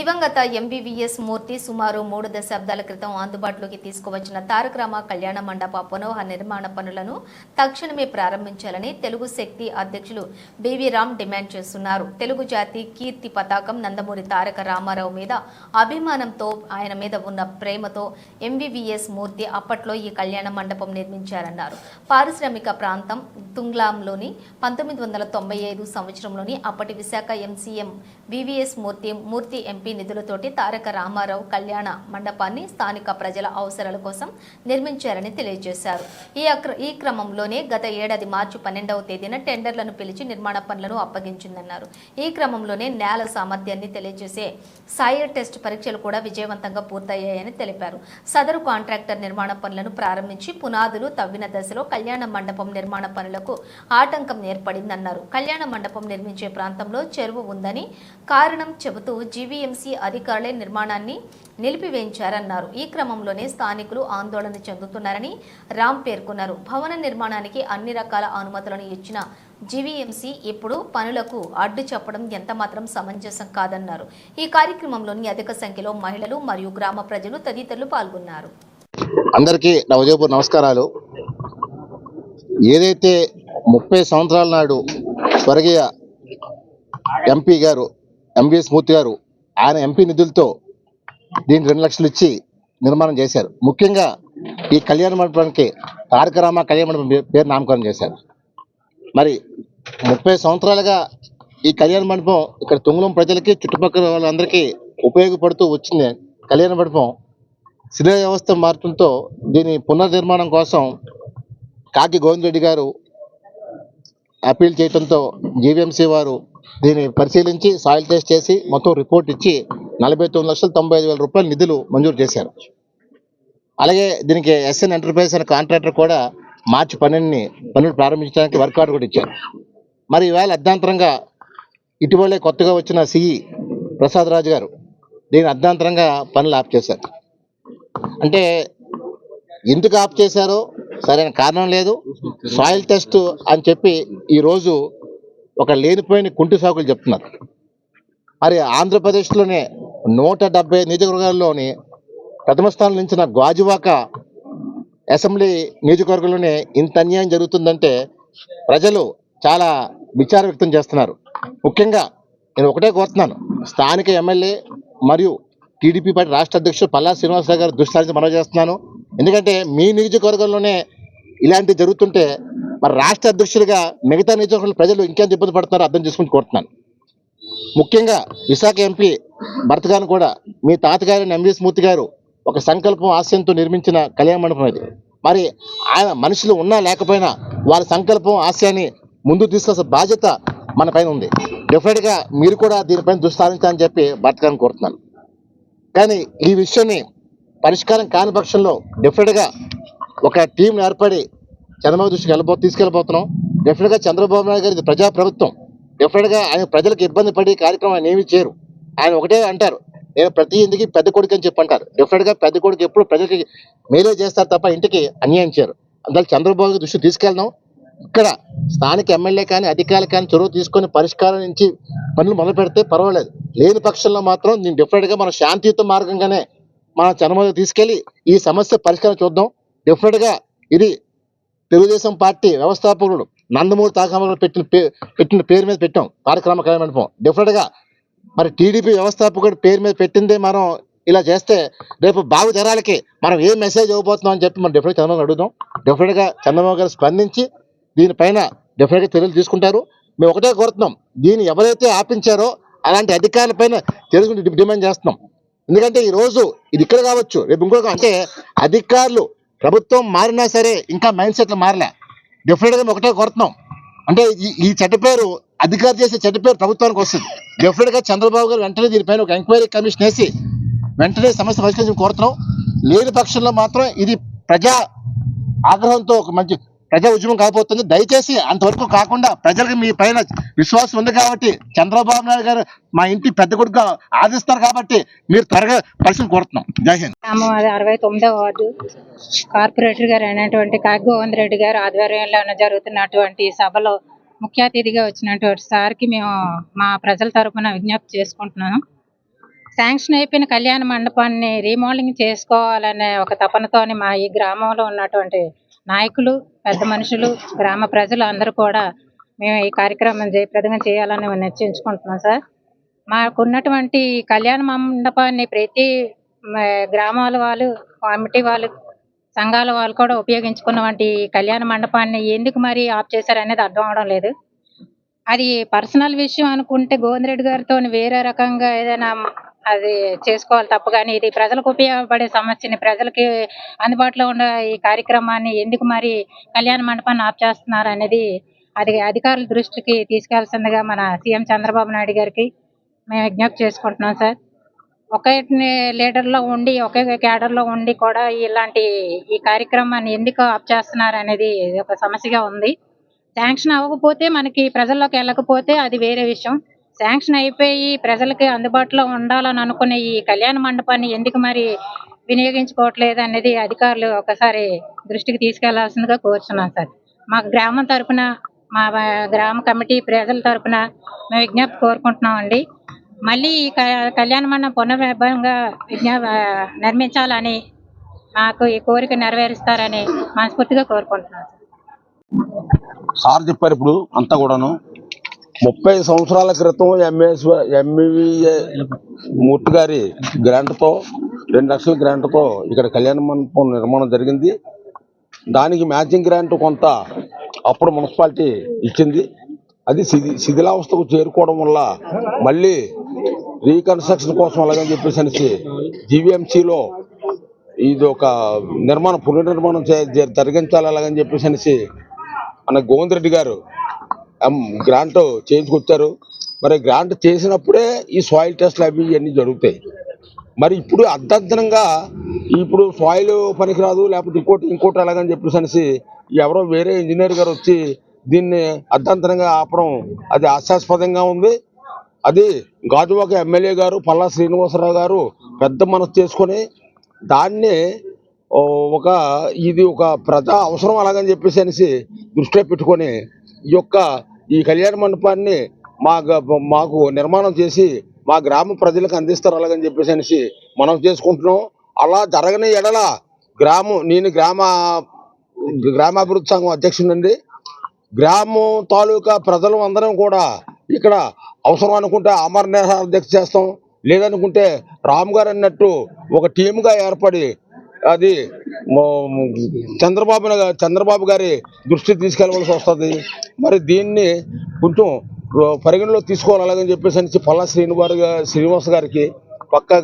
దివంగత ఎంబీవీఎస్ మూర్తి సుమారు మూడు దశాబ్దాల క్రితం అందుబాటులోకి తీసుకువచ్చిన తారకరామ కళ్యాణ మండప పునః నిర్మాణ పనులను తక్షణమే ప్రారంభించాలని తెలుగు శక్తి అధ్యక్షులు బివి రామ్ డిమాండ్ చేస్తున్నారు. తెలుగు జాతి కీర్తి పతాకం నందమూరి తారక రామారావు మీద అభిమానంతో ఆయన మీద ఉన్న ప్రేమతో ఎంబీవీఎస్ మూర్తి అప్పట్లో ఈ కళ్యాణ మండపం నిర్మించారన్నారు. పారిశ్రామిక ప్రాంతం తుంగ్లాంలోని పంతొమ్మిది వందల తొంభై ఐదు సంవత్సరంలోని అప్పటి Visakha MCM VVS Murthy Murthy MP నిధులతోటి Taraka Ramarao కళ్యాణ మండపాన్ని స్థానిక ప్రజల అవసరాల కోసం నిర్మించారని తెలియజేశారు. ఈ అక్ర ఈ క్రమంలోనే గత ఏడాది మార్చి పన్నెండవ తేదీన టెండర్లను పిలిచి నిర్మాణ పనులను అప్పగించిందన్నారు. ఈ క్రమంలోనే నేల సామర్థ్యాన్ని తెలియజేసే సాయర్ టెస్ట్ పరీక్షలు కూడా విజయవంతంగా పూర్తయ్యాయని తెలిపారు. సదరు కాంట్రాక్టర్ నిర్మాణ పనులను ప్రారంభించి పునాదులు తవ్విన దశలో కళ్యాణ మండపం నిర్మాణ పనులకు ఆటంకం ఏర్పడిందన్నారు. కళ్యాణ మండపం నిర్మించే ప్రాంతంలో చెరువు ఉందని కారణం చెబుతూ జీవీఎంసీ అధికారులే నిర్మాణాన్ని నిలిపివేయించారన్నారు. ఈ క్రమంలోనే స్థానికులు ఆందోళన చెందుతున్నారని రామ్ పేర్కొన్నారు. భవన నిర్మాణానికి అన్ని రకాల అనుమతులను ఇచ్చిన జీవీఎంసీ ఇప్పుడు పనులకు అడ్డు చెప్పడం ఎంతమాత్రం సమంజసం కాదన్నారు. ఈ కార్యక్రమంలోని అధిక సంఖ్యలో మహిళలు మరియు గ్రామ ప్రజలు తదితరులు పాల్గొన్నారు. అందరికీ నా ఉదయపూర్ నమస్కారాలు. ఏదైతే ముప్పై సంవత్సరాల నాడు స్వర్గీయ ఎంపీ గారు ఎంవిఎస్ మూర్తి గారు ఆయన ఎంపీ నిధులతో దీనికి రెండు లక్షలు ఇచ్చి నిర్మాణం చేశారు. ముఖ్యంగా ఈ కళ్యాణ మండపానికి తారకరామ కళ్యాణ మండపం పేరు నామకరణం చేశారు. మరి ముప్పై సంవత్సరాలుగా ఈ కళ్యాణ మండపం ఇక్కడ తుంగలం ప్రజలకి చుట్టుపక్కల వాళ్ళందరికీ ఉపయోగపడుతూ వచ్చింది. కళ్యాణ మండపం శిలా వ్యవస్థ మార్చడంతో దీని పునర్నిర్మాణం కోసం కాకి గోవింద్ రెడ్డి గారు అప్పీల్ చేయడంతో జీవీఎంసీ వారు దీన్ని పరిశీలించి సాయిల్ టెస్ట్ చేసి మొత్తం రిపోర్ట్ ఇచ్చి నలభై తొమ్మిది లక్షల తొంభై ఐదు వేల రూపాయల నిధులు మంజూరు చేశారు. అలాగే దీనికి ఎస్ఎన్ ఎంటర్ప్రైజ్ అనే కాంట్రాక్టర్ కూడా మార్చి పన్నెండుని పనులు ప్రారంభించడానికి వర్క్ ఆర్డర్ కూడా ఇచ్చారు. మరి ఈవేళ అర్ధాంతరంగా ఇటీవలే కొత్తగా వచ్చిన సిఈ ప్రసాద్ రాజు గారు దీని అర్ధాంతరంగా పనులు ఆఫ్ చేశారు. అంటే ఎందుకు ఆఫ్ చేశారో సరైన కారణం లేదు. సాయిల్ టెస్ట్ అని చెప్పి ఈరోజు ఒక లేనిపోయిన కుంటి సాకులు చెప్తున్నారు. మరి ఆంధ్రప్రదేశ్లోనే నూట డెబ్బై నియోజకవర్గాల్లోని ప్రథమ స్థానం నిలిచిన గాజువాక అసెంబ్లీ నియోజకవర్గంలోనే ఇంత అన్యాయం జరుగుతుందంటే ప్రజలు చాలా విచారం వ్యక్తం చేస్తున్నారు. ముఖ్యంగా నేను ఒకటే కోరుతున్నాను. స్థానిక ఎమ్మెల్యే మరియు టీడీపీ పార్టీ రాష్ట్ర అధ్యక్షుడు పల్లా శ్రీనివాసరావు గారు దృష్టి మనవి చేస్తున్నాను. ఎందుకంటే మీ నియోజకవర్గంలోనే ఇలాంటివి జరుగుతుంటే మరి రాష్ట్ర అధ్యక్షుడిగా మిగతా నియోజకవర్గాల ప్రజలు ఇంకెంత ఇబ్బంది పడుతున్నారో అర్థం చేసుకుని కోరుతున్నాను. ముఖ్యంగా విశాఖ ఎంపీ భర్త గారిని కూడా మీ తాతగారిని ఎంవీఎస్ స్మూర్తి గారు ఒక సంకల్పం ఆశయంతో నిర్మించిన కళ్యాణ మండపం ఇది మరి ఆయన మనుషులు ఉన్నా లేకపోయినా వారి సంకల్పం ఆశయాన్ని ముందు తీసుకొచ్చే బాధ్యత మన పైన ఉంది. డెఫినెట్గా మీరు కూడా దీనిపైన దృష్టి చెప్పి భర్త గారిని కోరుతున్నాను. కానీ ఈ విషయాన్ని పరిష్కారం కాని పక్షంలో డెఫినెట్గా ఒక టీం ఏర్పడి చంద్రబాబు దృష్టికి వెళ్ళబో తీసుకెళ్ళబోతున్నాం. డెఫినెట్గా చంద్రబాబు నాయుడు గారి ప్రజా ప్రభుత్వం డెఫినెట్గా ఆయన ప్రజలకు ఇబ్బంది పడి కార్యక్రమం ఆయన ఏమీ చేయరు. ఆయన ఒకటే అంటారు. నేను ప్రతి ఇంటికి పెద్ద కొడుకు అని చెప్పి అంటారు. డెఫినెట్గా పెద్ద కొడుకు ఎప్పుడు ప్రజలకి మేలే చేస్తారు తప్ప ఇంటికి అన్యాయం చేయరు. అందువల్ల చంద్రబాబు దృష్టి తీసుకెళ్దాం. ఇక్కడ స్థానిక ఎమ్మెల్యే కానీ అధికారులు కానీ చొరవ తీసుకొని పరిష్కారం నుంచి పనులు మొదలు పెడితే పర్వాలేదు. లేని పక్షంలో మాత్రం నేను డెఫినెట్గా మన శాంతియుత మార్గంగానే మన చంద్రబాబు తీసుకెళ్ళి ఈ సమస్య పరిష్కారం చూద్దాం. డెఫినెట్గా ఇది తెలుగుదేశం పార్టీ వ్యవస్థాపకుడు నందమూరి తారక పెట్టిన పెట్టిన పేరు మీద పెట్టాం. కార్యక్రమ కళ్యాణ డెఫినెట్గా మరి టీడీపీ వ్యవస్థాపకుడు పేరు మీద పెట్టిందే మనం ఇలా చేస్తే రేపు బాగు తరాలకి మనం ఏ మెసేజ్ ఇవ్వబోతున్నాం అని చెప్పి మనం డెఫినెట్ చంద్రబాబు అడుగుదాం. డెఫినెట్గా చంద్రబాబు గారు స్పందించి దీనిపైన డెఫినెట్గా చర్యలు తీసుకుంటారు. మేము ఒకటే కోరుతున్నాం. దీన్ని ఎవరైతే ఆపించారో అలాంటి అధికారులపైన తెలుగు డిమాండ్ చేస్తున్నాం. ఎందుకంటే ఈ రోజు ఇది ఇక్కడ కావచ్చు రేపు ఇంకొక అంటే అధికారులు ప్రభుత్వం మారినా సరే ఇంకా మైండ్ సెట్లు మారలే. డెఫినెట్గా మేము ఒకటే కోరుతున్నాం. అంటే ఈ ఈ పేరు అధికారు చేసే చెట్టు పేరు ప్రభుత్వానికి వస్తుంది. డెఫినెట్గా చంద్రబాబు గారు వెంటనే దీనిపైన ఒక ఎంక్వైరీ కమిషన్ వేసి వెంటనే సమస్య పరిష్కరించి కోరుతున్నాం. లేని పక్షంలో మాత్రం ఇది ప్రజా ఆగ్రహంతో ఒక మంచి ప్రజా ఉద్యమం కాకపోతుంది దయచేసి అంతవరకు కాకుండా ప్రజలకు మీ పైన విశ్వాసం ఉంది కాబట్టి చంద్రబాబు నాయుడు గారు మా ఇంటి పెద్ద కొడుకు ఆదిస్తారు కాబట్టి మీరు త్వరగా పరిశ్రమ కోరుతున్నాం. జై హింద్. అది అరవై తొమ్మిదో వార్డు కార్పొరేటర్ గారు అయినటువంటి కాకి రెడ్డి గారు ఆధ్వర్యంలో జరుగుతున్నటువంటి సభలో ముఖ్య అతిథిగా వచ్చినటువంటి సార్కి మేము మా ప్రజల తరపున విజ్ఞప్తి చేసుకుంటున్నాను. శాంక్షన్ అయిపోయిన కళ్యాణ మండపాన్ని రీమోడలింగ్ చేసుకోవాలనే ఒక తపనతోని మా ఈ గ్రామంలో ఉన్నటువంటి నాయకులు పెద్ద మనుషులు గ్రామ ప్రజలు అందరూ కూడా మేము ఈ కార్యక్రమం జయప్రదంగా చేయాలని నిశ్చయించుకుంటున్నాం సార్. మాకున్నటువంటి కళ్యాణ మండపాన్ని ప్రతి గ్రామాల వాళ్ళు కమిటీ వాళ్ళు సంఘాల వాళ్ళు కూడా ఉపయోగించుకున్నటువంటి వంటి కళ్యాణ మండపాన్ని ఎందుకు మరి ఆఫ్ చేశారనేది అర్థం అవడం లేదు. అది పర్సనల్ విషయం అనుకుంటే గోవిందరెడ్డి గారితో వేరే రకంగా ఏదైనా అది చేసుకోవాలి తప్ప. కానీ ఇది ప్రజలకు ఉపయోగపడే సమస్యని ప్రజలకి అందుబాటులో ఉన్న ఈ కార్యక్రమాన్ని ఎందుకు మరి కళ్యాణ మండపాన్ని ఆఫ్ చేస్తున్నారు అనేది అది అధికారుల దృష్టికి తీసుకెళ్ళాల్సిందిగా మన సీఎం చంద్రబాబు నాయుడు గారికి మేము విజ్ఞప్తి చేసుకుంటున్నాం సార్. ఒకే లీడర్లో ఉండి ఒకే క్యాడర్లో ఉండి కూడా ఇలాంటి ఈ కార్యక్రమాన్ని ఎందుకు ఆఫ్ చేస్తున్నారు అనేది ఒక సమస్యగా ఉంది. శాంక్షన్ అవ్వకపోతే మనకి ప్రజల్లోకి వెళ్ళకపోతే అది వేరే విషయం. శాంక్షన్ అయిపోయి ప్రజలకి అందుబాటులో ఉండాలని అనుకునే ఈ కళ్యాణ మండపాన్ని ఎందుకు మరి వినియోగించుకోవట్లేదు అనేది అధికారులు ఒకసారి దృష్టికి తీసుకెళ్ళాల్సిందిగా కోరుచున్నాం సార్. మా గ్రామం తరపున మా గ్రామ కమిటీ ప్రజల తరపున మేము విజ్ఞప్తి కోరుకుంటున్నామండి. మళ్ళీ ఈ క- కళ్యాణ మండపం పునర్వైభవంగా విజ్ఞా నిర్మించాలని మాకు ఈ కోరిక నెరవేరుస్తారని మనస్ఫూర్తిగా కోరుకుంటున్నాం సార్. సార్ చెప్పారు ఇప్పుడు అంతా కూడాను. ముప్పై సంవత్సరాల క్రితం ఎంఎస్ ఎంఈఏ మూర్తి గారి గ్రాంట్తో రెండు లక్షల గ్రాంట్తో ఇక్కడ కళ్యాణ మండపం నిర్మాణం జరిగింది. దానికి మ్యాచింగ్ గ్రాంట్ కొంత అప్పుడు మున్సిపాలిటీ ఇచ్చింది. అది శిథి శిథిలావస్థకు చేరుకోవడం వల్ల మళ్ళీ రీకన్స్ట్రక్షన్ కోసం అలాగని చెప్పేసి అనేసి జీవీఎంసీలో ఇది ఒక నిర్మాణం పునర్నిర్మాణం చే జరిగించాలి అలాగని చెప్పేసి అనేసి మన గోవింద్ రెడ్డి గారు గ్రాంట్ చేయించుకొచ్చారు. మరి గ్రాంట్ చేసినప్పుడే ఈ సాయిల్ టెస్ట్లు అవి ఇవన్నీ జరుగుతాయి. మరి ఇప్పుడు అర్ధంతరంగా ఇప్పుడు సాయిల్ పనికిరాదు లేకపోతే ఇంకోటి ఇంకోటి అలాగని చెప్పేసి అనేసి ఎవరో వేరే ఇంజనీర్ గారు వచ్చి దీన్ని అర్ధంతరంగా ఆపడం అది ఆశాస్పదంగా ఉంది. అది గాజువాక ఎమ్మెల్యే గారు పల్లా శ్రీనివాసరావు గారు పెద్ద మనసు చేసుకొని దాన్ని ఒక ఇది ఒక ప్రజా అవసరం అలాగని చెప్పేసి అనేసి దృష్టిలో పెట్టుకొని ఈ యొక్క ఈ కళ్యాణ మండపాన్ని మా గ- మాకు నిర్మాణం చేసి మా గ్రామ ప్రజలకు అందిస్తారు అలాగని చెప్పేసి అనేసి మనం చేసుకుంటున్నాం. అలా జరగని ఎడల గ్రామం నేను గ్రామ గ్రామాభివృద్ధి సంఘం అధ్యక్షుడండి గ్రామం తాలూకా ప్రజలు అందరం కూడా ఇక్కడ అవసరం అనుకుంటే అమర నిరాహార దీక్ష చేస్తాం. లేదనుకుంటే రామ్ గారు అన్నట్టు ఒక టీముగా ఏర్పడి అది చంద్రబాబు చంద్రబాబు గారి దృష్టికి తీసుకెళ్ళవలసి వస్తుంది. మరి దీన్ని కొంచెం పరిగణలో తీసుకోవాలి అలాగని చెప్పేసి అని పల్లా శ్రీనివారు గా- శ్రీనివాస్ గారికి పక్కగా